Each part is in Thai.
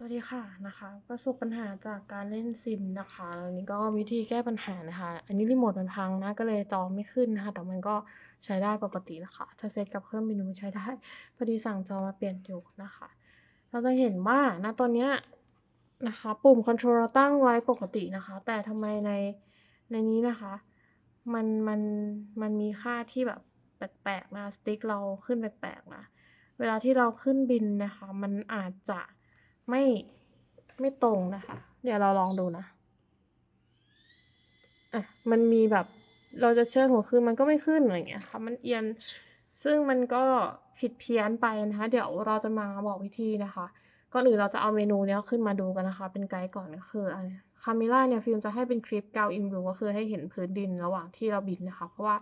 สวัสดีค่ะนะคะประสบปัญหาจากการเล่นซิมนะคะอันนี้ก็วิธีแก้ปัญหานะคะ อันนี้รีโมทมันพังนะก็เลยจอไม่ขึ้นนะคะแต่มันก็ใช้ได้ปกตินะคะ ถ้าเซตกับเครื่องบินมันใช้ได้พอดีสั่งจอมาเปลี่ยนอยู่นะคะ เราจะเห็นว่าณตอนเนี้ยนะคะ ปุ่มคอนโทรลเราตั้งไว้ปกตินะคะ แต่ทำไมในในนี้นะคะ มันมันมันมีค่าที่แบบแปลกๆนะสติ๊กเราขึ้นแปลกๆนะเวลาที่เราขึ้นบินนะคะ มันอาจจะ ไม่ไม่ตรงนะคะ เดี๋ยวเราลองดูนะอะมันมีแบบเราจะเชิดหัวขึ้นมันก็ไม่ขึ้นอะไรเงี้ยค่ะมันเอียงซึ่งมันก็ผิดเพี้ยนไปนะคะ เดี๋ยวเราจะมาบอกวิธีนะคะก่อนอื่นเราจะเอาเมนูเนี้ยขึ้นมาดูกันนะคะ เป็นไกด์ก่อนก็คืออันคาเมล่าเนี่ยฟิล์มจะให้เป็นคลิปกาวอินวิวก็คือให้เห็นพื้นดินระหว่างที่เราบินนะคะ เพราะว่า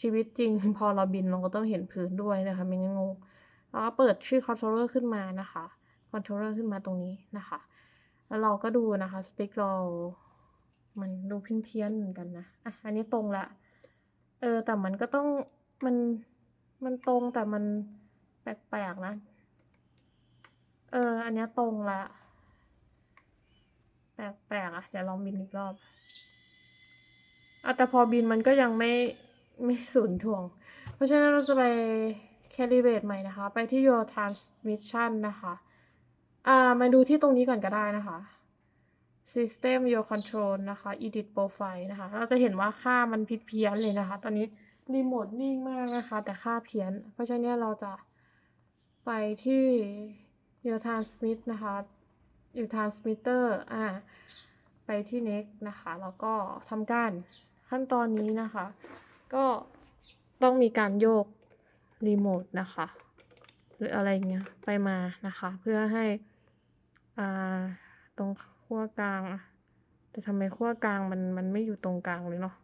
ชีวิตจริงพอเราบินเราก็ต้องเห็นพื้นด้วยนะคะไม่งั้นงงแล้วก็เปิดชื่อคอนโทรลเลอร์ขึ้นมานะคะ คอนโทรลเลอร์ขึ้นมาตรงนี้นะคะ แล้วเราก็ดูนะคะสติ๊กเรามันดูเพี้ยนๆเหมือนกันนะอะอันนี้ตรงละ เออ แต่มันก็ต้องมันมันตรงแต่มันแปลกๆนะ เออ อันนี้ตรงละ แปลกๆอะ เดี๋ยวลองบินอีกรอบอะแต่พอบินมันก็ยังไม่ไม่ศูนถ่วง เพราะฉะนั้นเราจะไป calibrate ใหม่นะคะ ไปที่ your transmission นะคะ อ่ามาดูที่ตรงนี้ก่อนก็ได้นะคะ system your control นะคะ edit profile นะคะ เราจะเห็นว่าค่ามันผิดเพี้ยนเลยนะคะ ตอนนี้รีโมทนิ่งมากนะคะ แต่ค่าเพี้ยน เพราะฉะนั้นเราจะไปที่ your transmit นะคะ your transmitter อ่า ไปที่ next นะคะ แล้วก็ทำการขั้นตอนนี้นะคะ ก็ต้องมีการโยกรีโมทนะคะ หรืออะไรเงี้ย ไปมานะคะ เพื่อให้ อ่า ตรงขั้วกลางอะแต่ทำไมขั้วกลางมันมันไม่อยู่ตรงกลางเลยเนาะ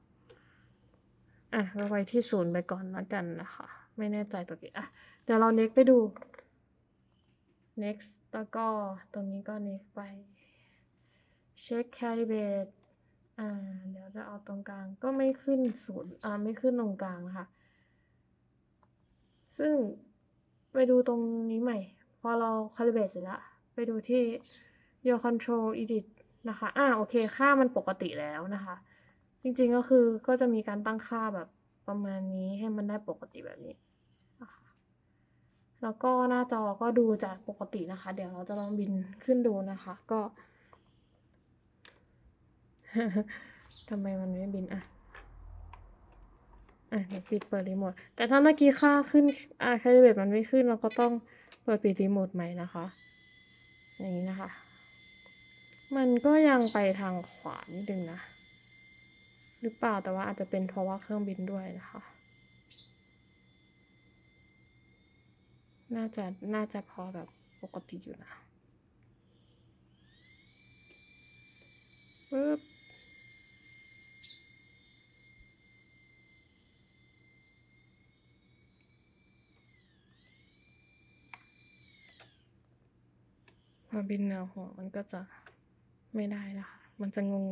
อะเราไว้ที่ศูนย์ไปก่อนแล้วกันนะคะ ไม่แน่ใจตัวนี้อะเดี๋ยวเรา next ไปดู next แล้วก็ตรงนี้ก็ next ไป check calibrate อ่า เดี๋ยวจะเอาตรงกลางก็ไม่ขึ้นศูนย์อ่าไม่ขึ้นตรงกลางนะคะซึ่งไปดูตรงนี้ใหม่ พอเรา calibrate เสร็จแล้ว ไปดูที่ your control edit นะคะ อ่า โอเค ค่ามันปกติแล้วนะคะ จริงๆ ก็คือก็จะมีการตั้งค่าแบบประมาณนี้ให้มันได้ปกติแบบนี้นะคะแล้วก็หน้าจอก็ดูจากปกตินะคะ เดี๋ยวเราจะลองบินขึ้นดูนะคะ ก็ทำไมมันไม่บินอะ อะ เดี๋ยวปิดเปิดรีโมท แต่ถ้าเมื่อกี้ค่าขึ้นอ่าแคลิเบตมันไม่ขึ้น เราก็ต้องเปิดปิดรีโมทใหม่นะคะ อย่างนี้นะคะ มันก็ยังไปทางขวานิดนึงนะ หรือเปล่าแต่ว่าอาจจะเป็นเพราะว่าเครื่องบินด้วยนะคะ น่าจะน่าจะพอแบบปกติอยู่นะปึ๊บ พอบินแนวหัวมันก็จะไม่ได้นะคะ มันจะงง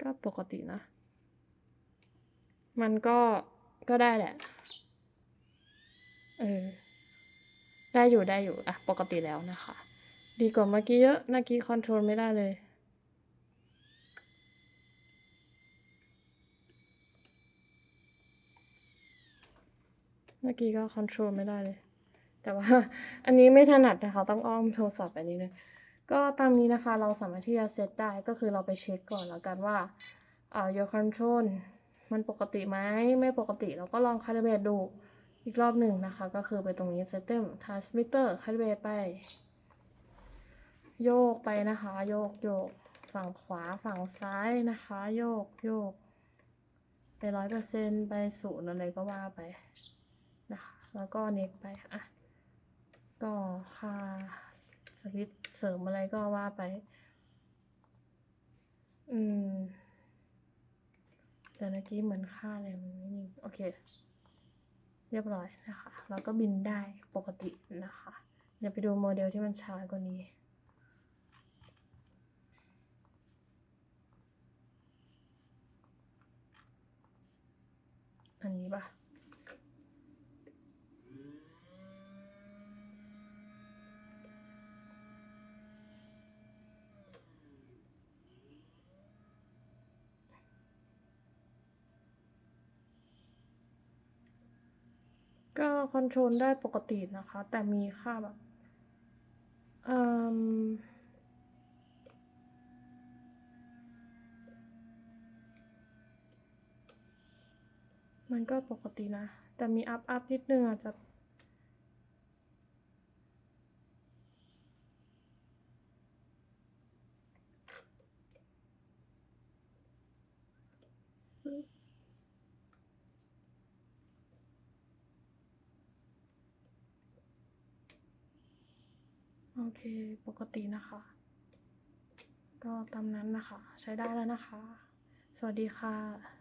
ก็ปกตินะ มันก็ก็ได้แหละ เออ ได้อยู่ได้อยู่ อะ ปกติแล้วนะคะ ดีกว่าเมื่อกี้เยอะเมื่อกี้คอนโทรลไม่ได้เลยเมื่อกี้ก็คอนโทรลไม่ได้เลย แต่ว่าอันนี้ไม่ถนัดนะคะต้องอ้อมโทรศัพท์ไปนิดนึงก็ตามนี้นะคะเราสามารถที่จะเซตได้ก็คือเราไปเช็คก่อนแล้วกันว่าอ่า your control มันปกติไหมไม่ปกติเราก็ลอง calibrate ดูอีกรอบหนึ่งนะคะ ก็คือไปตรงนี้ system transmitter calibrate ไป โยกไปนะคะ โยกโยกฝั่งขวาฝั่งซ้ายนะคะ โยกโยกไปร้อยเปอร์เซ็นไปศูนย์อะไรก็ว่าไปนะคะ แล้วก็เน็กไปอะ ก็ค่าสวิตเสริมอะไรก็ว่าไป อืม แต่เมื่อกี้เหมือนค่าอะไรมันไม่นิ่งโอเค เรียบร้อยนะคะ แล้วก็บินได้ปกตินะคะ เดี๋ยวไปดูโมเดลที่มันช้ากว่านี้อันนี้ปะ ก็คอนโทรลได้ปกตินะคะ แต่มีค่าแบบเอ่มมันก็ปกตินะ แต่มีอัพอัพนิดนึงอาจจะอ เคปกตินะคะ ก็ตามนั้นนะคะ ใช้ได้แล้วนะคะ สวัสดีค่ะ